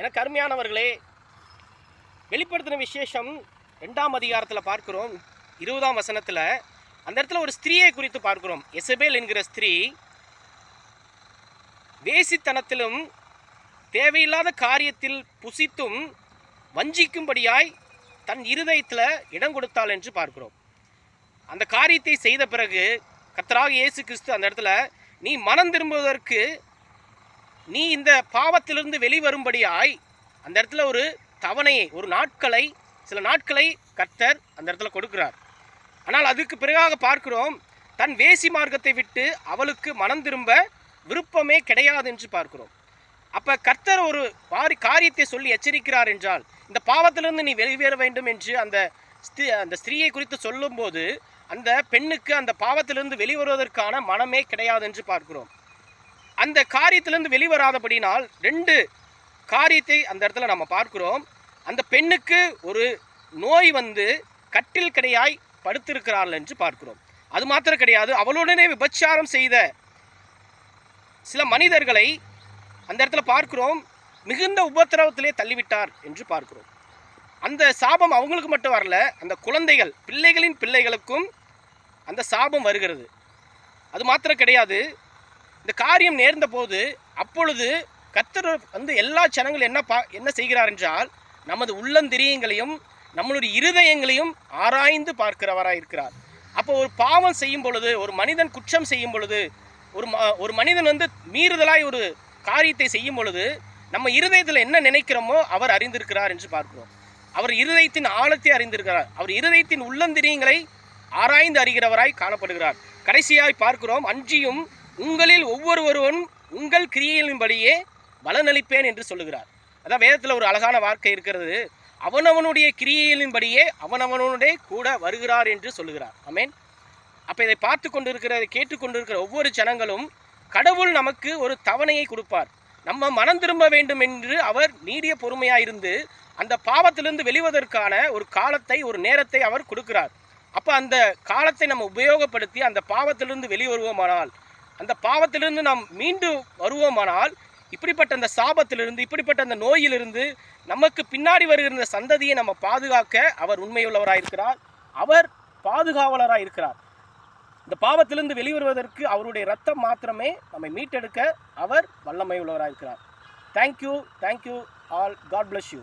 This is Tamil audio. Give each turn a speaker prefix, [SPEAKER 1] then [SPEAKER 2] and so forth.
[SPEAKER 1] என கருமையானவர்களே வெளிப்படுத்தின விசேஷம் ரெண்டாம் அதிகாரத்தில் பார்க்கிறோம். இருபதாம் வசனத்தில் அந்த இடத்துல ஒரு ஸ்திரீயை குறித்து பார்க்கிறோம். எசபேல் என்கிற ஸ்திரீ வேசித்தனத்திலும் தேவையில்லாத காரியத்தில் புசித்தும் வஞ்சிக்கும்படியாய் தன் இருதயத்தில் இடம் கொடுத்தாள் என்று பார்க்கிறோம். அந்த காரியத்தை செய்த பிறகு கத்தராக இயேசு கிறிஸ்து அந்த இடத்துல நீ மனம் திரும்புவதற்கு நீ இந்த பாவத்திலிருந்து வெளிவரும்படியாய் அந்த இடத்துல ஒரு தவணையை ஒரு நாட்களை சில நாட்களை கர்த்தர் அந்த இடத்துல கொடுக்கிறார். ஆனால் அதுக்கு பிறகாக பார்க்கிறோம் தன் வேசி மார்க்கத்தை விட்டு அவளுக்கு மனம் திரும்ப விருப்பமே கிடையாது என்று பார்க்கிறோம். அப்போ கர்த்தர் ஒரு வாரி காரியத்தை சொல்லி எச்சரிக்கிறார் என்றால் இந்த பாவத்திலிருந்து நீ வெளிவேற வேண்டும் என்று அந்த ஸ்திரீ அந்த ஸ்திரீயை குறித்து சொல்லும்போது அந்த பெண்ணுக்கு அந்த பாவத்திலிருந்து வெளிவருவதற்கான மனமே கிடையாது என்று பார்க்கிறோம். அந்த காரியத்திலிருந்து வெளிவராதபடினால் ரெண்டு காரியத்தை அந்த இடத்துல நம்ம பார்க்கிறோம். அந்த பெண்ணுக்கு ஒரு நோய் வந்து கட்டில் கடையாய் படுத்திருக்கிறாள் என்று பார்க்கிறோம். அது மாத்திரம் கிடையாது. அவளுடனே விபச்சாரம் செய்த சில மனிதர்களை அந்த இடத்துல பார்க்கிறோம். மிகுந்த உபத்திரவத்திலே தள்ளிவிட்டார் என்று பார்க்கிறோம். அந்த சாபம் அவங்களுக்கு மட்டும் வரல. அந்த குழந்தைகள் பிள்ளைகளின் பிள்ளைகளுக்கும் அந்த சாபம் வருகிறது. அது மாத்திரம் கிடையாது. இந்த காரியம் நேர்ந்த போது அப்பொழுது கத்தர் வந்து எல்லா ஜனங்களும் என்ன பா என்ன செய்கிறார் என்றால் நமது உள்ளந்திரியங்களையும் நம்மளுடைய இருதயங்களையும் ஆராய்ந்து பார்க்கிறவராக இருக்கிறார். அப்போ ஒரு பாவம் செய்யும் பொழுது ஒரு மனிதன் குற்றம் செய்யும் பொழுது ஒரு ம- ஒரு மனிதன் வந்து மீறுதலாய் ஒரு காரியத்தை செய்யும் பொழுது நம்ம இருதயத்தில் என்ன நினைக்கிறோமோ அவர் அறிந்திருக்கிறார் என்று பார்க்கிறோம். அவர் இருதயத்தின் ஆழத்தை அறிந்திருக்கிறார். அவர் இருதயத்தின் உள்ளந்திரியங்களை ஆராய்ந்து அறிகிறவராய் காணப்படுகிறார். கடைசியாய் பார்க்கிறோம் அஞ்சியும் உங்களில் ஒவ்வொருவரும் உங்கள் கிரியைகளின்படியே பலனளிப்பேன் என்று சொல்லுகிறார். அதான் வேதத்தில் ஒரு அழகான வார்த்தை இருக்கிறது. அவனவனுடைய கிரியைகளின்படியே அவனவனுடைய கூட வருகிறார் என்று சொல்லுகிறார். அமேன் அப்போ இதை பார்த்து கொண்டிருக்கிற கேட்டுக்கொண்டிருக்கிற ஒவ்வொரு ஜனங்களும் கடவுள் நமக்கு ஒரு தவணையை கொடுப்பார். நம்ம மனம் திரும்ப வேண்டும் என்று அவர் நீடிய பொறுமையாக இருந்து அந்த பாவத்திலிருந்து வெளிவதற்கான ஒரு காலத்தை ஒரு நேரத்தை அவர் கொடுக்கிறார். அப்போ அந்த காலத்தை நம்ம உபயோகப்படுத்தி அந்த பாவத்திலிருந்து வெளிவருவோமானால் அந்த பாவத்திலிருந்து நாம் மீண்டு வருவோமானால் இப்படிப்பட்ட அந்த சாபத்திலிருந்து இப்படிப்பட்ட அந்த நோயிலிருந்து நமக்கு பின்னாடி வருகிற இந்த சந்ததியை நம்ம பாதுகாக்க அவர் உண்மையுள்ளவராக இருக்கிறார் அவர் பாதுகாவலராக இருக்கிறார் இந்த பாவத்திலிருந்து வெளிவருவதற்கு அவருடைய ரத்தம் மாத்திரமே நம்மை மீட்டெடுக்க அவர் வல்லமை உள்ளவராக இருக்கிறார் thank you thank you all God bless you